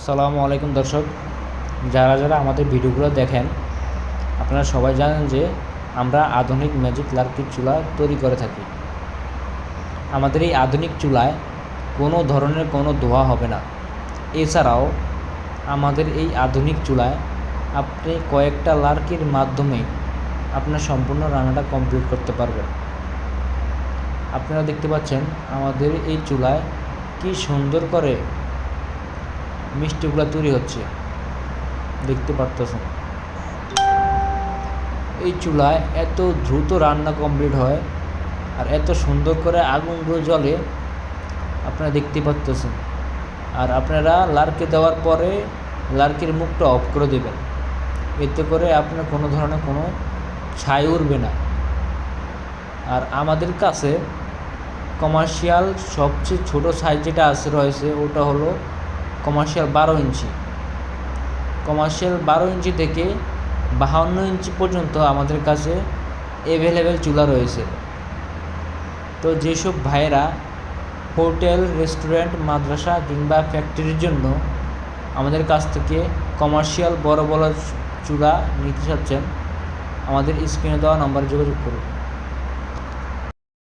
আসসালামু আলাইকুম দর্শক। যারা যারা আমাদের ভিডিওগুলো দেখেন, আপনারা সবাই জানেন যে আমরা আধুনিক ম্যাজিক লার্কির চুলা তৈরি করে থাকি। আমাদের এই আধুনিক চুলায় কোনো ধরনের কোনো ধোয়া হবে না। এছাড়াও আমাদের এই আধুনিক চুলায় আপনি কয়েকটা লার্কির মাধ্যমে আপনার সম্পূর্ণ রান্নাটা কমপ্লিট করতে পারবেন। আপনারা দেখতে পাচ্ছেন আমাদের এই চুলায় কি সুন্দর করে মিষ্টিগুলো তৈরি হচ্ছে। দেখতে পারতেছেন। এই চুলায় এত দ্রুত রান্না কমপ্লিট হয় আর এত সুন্দর করে আগুনগুলো জ্বলে, আপনারা দেখতে পারতেছেন। আর আপনারা লার্কে দেওয়ার পরে লার্কের মুখটা অফ করে দেবেন। এতে করে আপনার কোনো ধরনের কোনো ছাই উঠবে না। আর আমাদের কাছে কমার্শিয়াল সবচেয়ে ছোট সাইজ যেটা আছে রয়েছে, ওটা হলো কমার্শিয়াল বারো ইঞ্চি। কমার্শিয়াল বারো ইঞ্চি থেকে বাহান্ন ইঞ্চি পর্যন্ত আমাদের কাছে অ্যাভেলেবেল চুলা রয়েছে। তো যেসব ভাইয়েরা হোটেল, রেস্টুরেন্ট, মাদ্রাসা কিংবা ফ্যাক্টরির জন্য আমাদের কাছ থেকে কমার্শিয়াল বড় বড় চুলা নিতে চাচ্ছেন, আমাদের স্ক্রিনে দেওয়া নাম্বারে যোগাযোগ করুন।